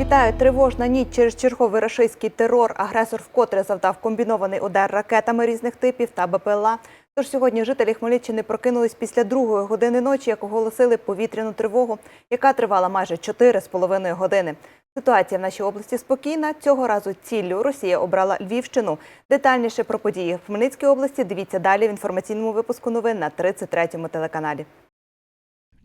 Вітаю, тривожна ніч через черговий рашистський терор. Агресор вкотре завдав комбінований удар ракетами різних типів та БПЛА. Тож сьогодні жителі Хмельниччини прокинулись після другої години ночі, як оголосили повітряну тривогу, яка тривала майже 4,5 години. Ситуація в нашій області спокійна. Цього разу ціллю Росія обрала Львівщину. Детальніше про події в Хмельницькій області дивіться далі в інформаційному випуску новин на 33-му телеканалі.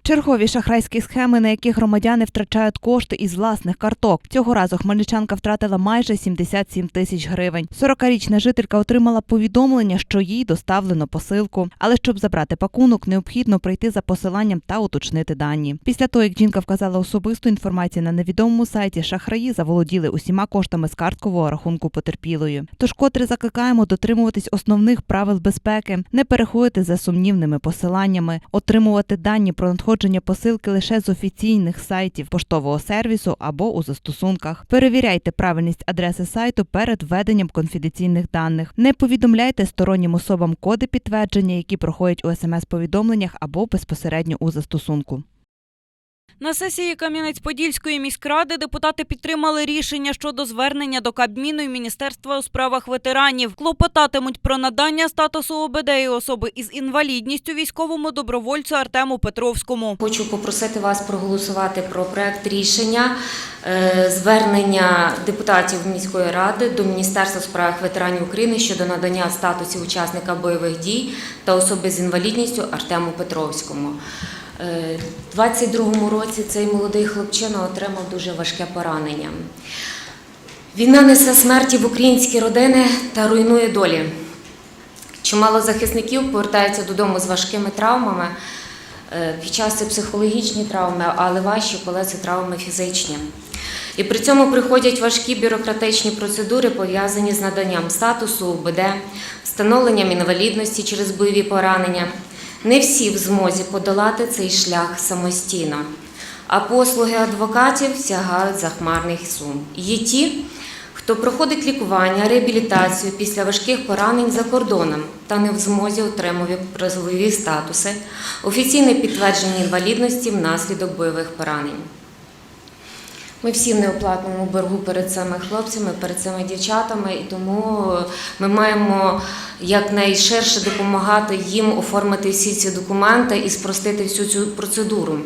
Чергові шахрайські схеми, на які громадяни втрачають кошти із власних карток. Цього разу хмельничанка втратила майже 77 тисяч гривень. 40-річна жителька отримала повідомлення, що їй доставлено посилку. Але щоб забрати пакунок, необхідно прийти за посиланням та уточнити дані. Після того, як жінка вказала особисту інформацію на невідомому сайті, шахраї заволоділи усіма коштами з карткового рахунку потерпілої. Тож котре закликаємо дотримуватись основних правил безпеки, не переходити за сумнівними посиланнями, отримувати дані про надходження посилки лише з офіційних сайтів поштового сервісу або у застосунках. Перевіряйте правильність адреси сайту перед введенням конфіденційних даних. Не повідомляйте стороннім особам коди підтвердження, які проходять у смс-повідомленнях або безпосередньо у застосунку. На сесії Кам'янець-Подільської міськради депутати підтримали рішення щодо звернення до Кабміну і Міністерства у справах ветеранів. Клопотатимуть про надання статусу ОБД і особи із інвалідністю військовому добровольцю Артему Петровському. Хочу попросити вас проголосувати про проект рішення е, звернення депутатів міської ради до Міністерства у справах ветеранів України щодо надання статусів учасника бойових дій та особи з інвалідністю Артему Петровському. Е, У 22-му році цей молодий хлопчина отримав дуже важке поранення. Війна несе смерті в українські родини та руйнує долі. Чимало захисників повертаються додому з важкими травмами. Е, Під час це психологічні травми, але важчі, коли це травми фізичні. І при цьому приходять важкі бюрократичні процедури, пов'язані з наданням статусу УБД, встановленням інвалідності через бойові поранення. Не всі в змозі подолати цей шлях самостійно, а послуги адвокатів сягають захмарних сум. Є ті, хто проходить лікування, реабілітацію після важких поранень за кордоном та не в змозі отримувати призові статуси, офіційне підтвердження інвалідності внаслідок бойових поранень. Ми всі в неоплатному боргу перед цими хлопцями, перед цими дівчатами, і тому ми маємо якнайширше допомагати їм оформити всі ці документи і спростити всю цю процедуру.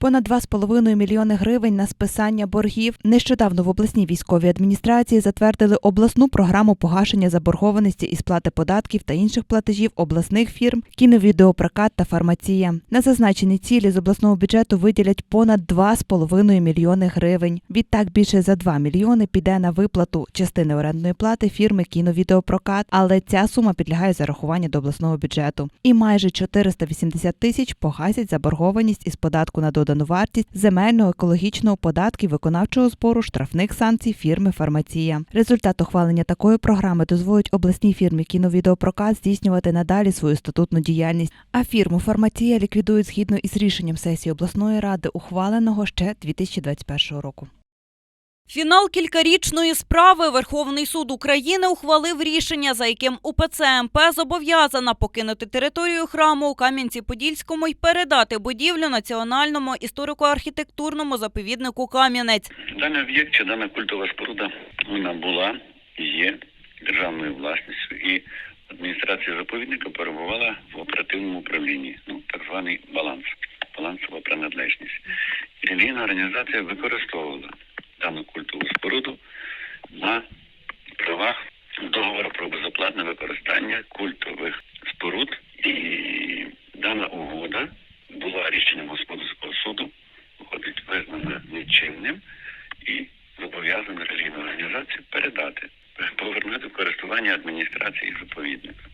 Понад 2,5 мільйони гривень на списання боргів. Нещодавно в обласній військовій адміністрації затвердили обласну програму погашення заборгованості і сплати податків та інших платежів обласних фірм, кіновідеопрокат та фармація. На зазначені цілі з обласного бюджету виділять понад 2,5 мільйони гривень. Відтак більше за 2 мільйони піде на виплату частини орендної плати фірми кіновідеопрокат, але ця сума підлягає зарахуванню до обласного бюджету. І майже 480 тисяч погасять заборгованість із податку на додану вартість, земельного, екологічного податків, виконавчого збору, штрафних санкцій фірми Фармація. Результат ухвалення такої програми дозволить обласній фірмі кіновідеопрокат здійснювати надалі свою статутну діяльність. А фірму Фармація ліквідують згідно із рішенням сесії обласної ради, ухваленого ще 2021 року. Фінал кількарічної справи Верховний суд України ухвалив рішення, за яким УПЦ МП зобов'язана покинути територію храму у Кам'янці-Подільському і передати будівлю національному історико-архітектурному заповіднику Кам'янець. Даний об'єкт чи дана культова споруда вона була є державною власністю, і адміністрація заповідника перебувала в оперативному управлінні, ну так званий баланс, балансова приналежність. І релігійна організація використовувала дану культову споруду на правах договору про безоплатне використання культових споруд. І дана угода була рішенням господарського суду, виходить визнана нечинним і зобов'язана релігійну організацію передати, повернути в користування адміністрації заповідника.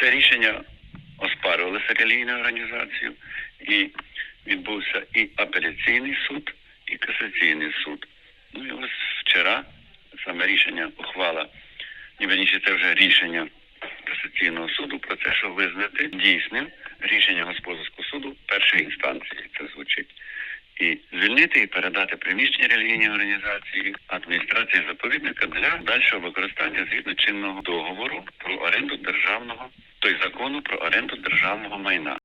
Це рішення оспарювалося релігійною організацією, і відбувся і апеляційний суд, і касаційний суд. Ну і ось вчора саме рішення ухвала, ні верніше, це вже рішення касаційного суду про те, що визнати дійсним рішення господарського суду першої інстанції. Це звучить. І звільнити і передати приміщення релігійній організації адміністрації заповідника для дальшого використання згідно чинного договору про оренду державного, той закону про оренду державного майна.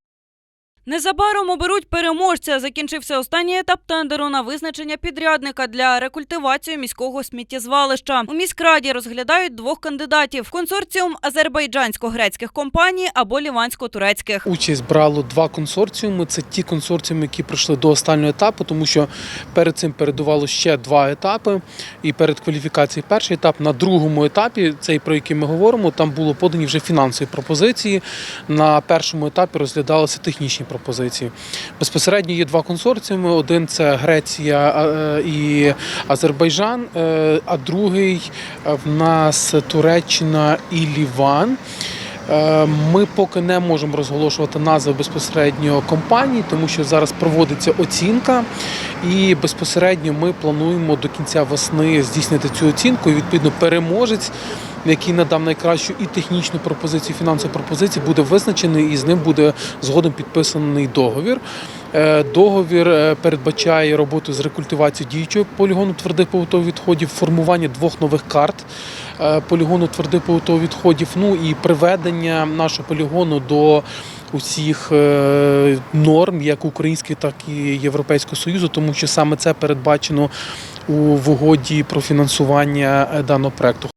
Незабаром оберуть переможця. Закінчився останній етап тендеру на визначення підрядника для рекультивації міського сміттєзвалища. У міськраді розглядають двох кандидатів: консорціум азербайджансько-грецьких компаній або лівансько-турецьких. Участь брало два консорціуми. Це ті консорціуми, які пройшли до останнього етапу, тому що перед цим передувало ще два етапи. І перед кваліфікацією перший етап на другому етапі, цей про який ми говоримо, там було подані вже фінансові пропозиції. На першому етапі розглядалися технічні пропозиції. Безпосередньо є два консорціуми: один це Греція е, і Азербайджан, е, а другий е, в нас Туреччина і Ліван. Е, Ми поки не можемо розголошувати назви безпосередньо компаній, тому що зараз проводиться оцінка, і безпосередньо ми плануємо до кінця весни здійснити цю оцінку. І відповідно переможець, який надав найкращу і технічну пропозицію, і фінансову пропозицію, буде визначений і з ним буде згодом підписаний договір. Е, Договір е, передбачає роботу з рекультивації діючого полігону твердих побутових відходів, формування двох нових карт е, полігону твердих побутових відходів, ну і приведення нашого полігону до усіх норм, як українських, так і Європейського Союзу, тому що саме це передбачено у в угоді про фінансування даного проекту.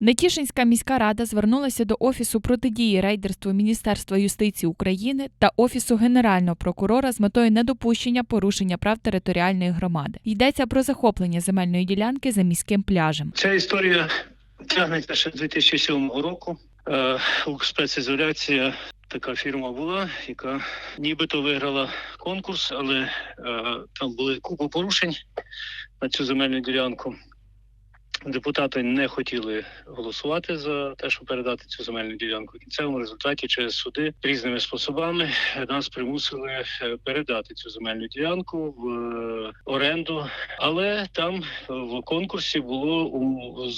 Нетішинська міська рада звернулася до Офісу протидії рейдерству Міністерства юстиції України та Офісу Генерального прокурора з метою недопущення порушення прав територіальної громади. Йдеться про захоплення земельної ділянки за міським пляжем. Ця історія тягнеться ще з 2007 року. Е, У спецізоляція така фірма була, яка нібито виграла конкурс, але е, там були купа порушень на цю земельну ділянку. Депутати не хотіли голосувати за те, щоб передати цю земельну ділянку. В кінцевому результаті через суди різними способами нас примусили е, передати цю земельну ділянку в е, оренду. Але там в конкурсі було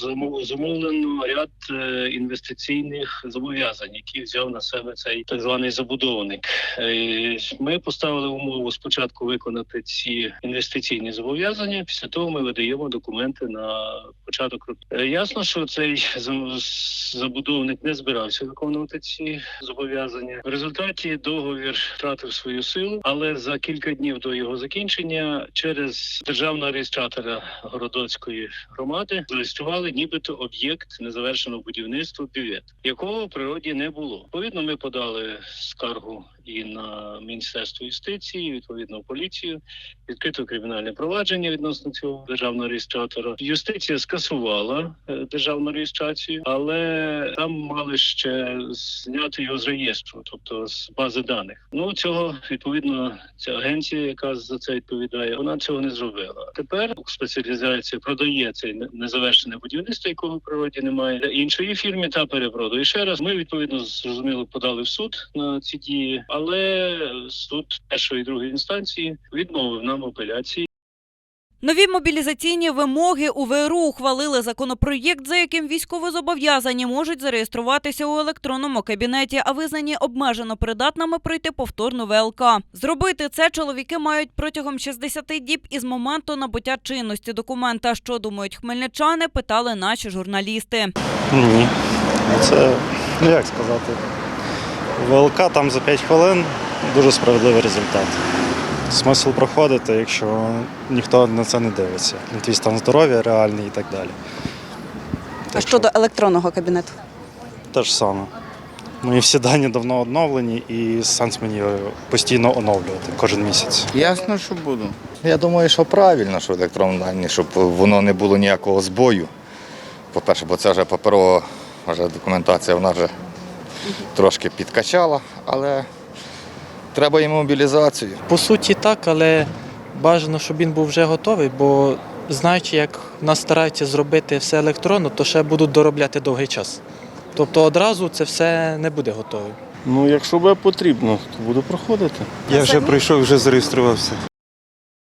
замовлено ряд е, інвестиційних зобов'язань, які взяв на себе цей так званий забудовник. Ми поставили умову спочатку виконати ці інвестиційні зобов'язання. Після того ми видаємо документи на початок року. Е, Ясно, що цей за- забудовник не збирався виконувати ці зобов'язання. В результаті договір втратив свою силу, але за кілька днів до його закінчення через державного реєстратора Городоцької громади зареєстрували нібито об'єкт незавершеного будівництва бювет, якого в природі не було. Відповідно, ми подали скаргу і на міністерство юстиції, відповідно поліцію, відкрито кримінальне провадження відносно цього державного реєстратора. Юстиція скасувала е, державну реєстрацію, але там мали ще зняти його з реєстру, тобто з бази даних. Ну цього відповідно ця агенція, яка за це відповідає, вона цього не зробила. Тепер спеціалізація продає це незавершене будівництво, якого в природі немає для іншої фірми та перепродає ще раз. Ми відповідно зрозуміло подали в суд на ці дії, але суд першої і другої інстанції відмовив нам апеляції. Нові мобілізаційні вимоги у ВРУ ухвалили законопроєкт, за яким військовозобов'язані можуть зареєструватися у електронному кабінеті, а визнані обмежено придатними пройти повторну ВЛК. Зробити це чоловіки мають протягом 60 діб із моменту набуття чинності документа. Що думають хмельничани, питали наші журналісти. Ні. Це, ну як сказати, ВЛК там за 5 хвилин дуже справедливий результат. Смисл проходити, якщо ніхто на це не дивиться. На твій стан здоров'я реальний і так далі. А Так щодо електронного кабінету? Те ж саме. Мої всі дані давно оновлені і сенс мені постійно оновлювати кожен місяць. Ясно, що буду. Я думаю, що правильно, що електронні дані, щоб воно не було ніякого збою. По-перше, бо це вже паперова вже документація, вона вже трошки підкачала, але треба і мобілізацію. По суті, так, але бажано, щоб він був вже готовий, бо знаючи, як нас стараються зробити все електронно, то ще будуть доробляти довгий час. Тобто одразу це все не буде готове. Ну, якщо буде потрібно, то буду проходити. Я вже пройшов, вже зареєструвався.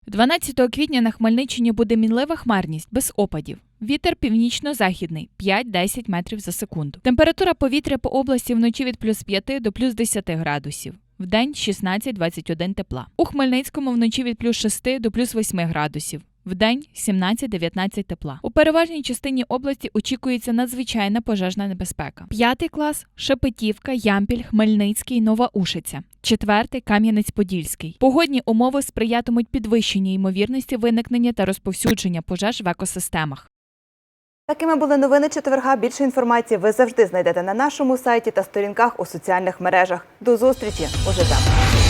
12 квітня на Хмельниччині буде мінлива хмарність без опадів. Вітер північно-західний 5-10 метрів за секунду. Температура повітря по області вночі від плюс 5 до плюс 10 градусів. Вдень 16-21 тепла. У Хмельницькому вночі від плюс 6 до плюс 8 градусів. Вдень 17-19 тепла. У переважній частині області очікується надзвичайна пожежна небезпека. П'ятий клас Шепетівка, Ямпіль, Хмельницький, Нова Ушиця. Четвертий Кам'янець-Подільський. Погодні умови сприятимуть підвищенню ймовірності виникнення та розповсюдження пожеж в екосистемах. Такими були новини четверга. Більше інформації ви завжди знайдете на нашому сайті та сторінках у соціальних мережах. До зустрічі у ЖТ.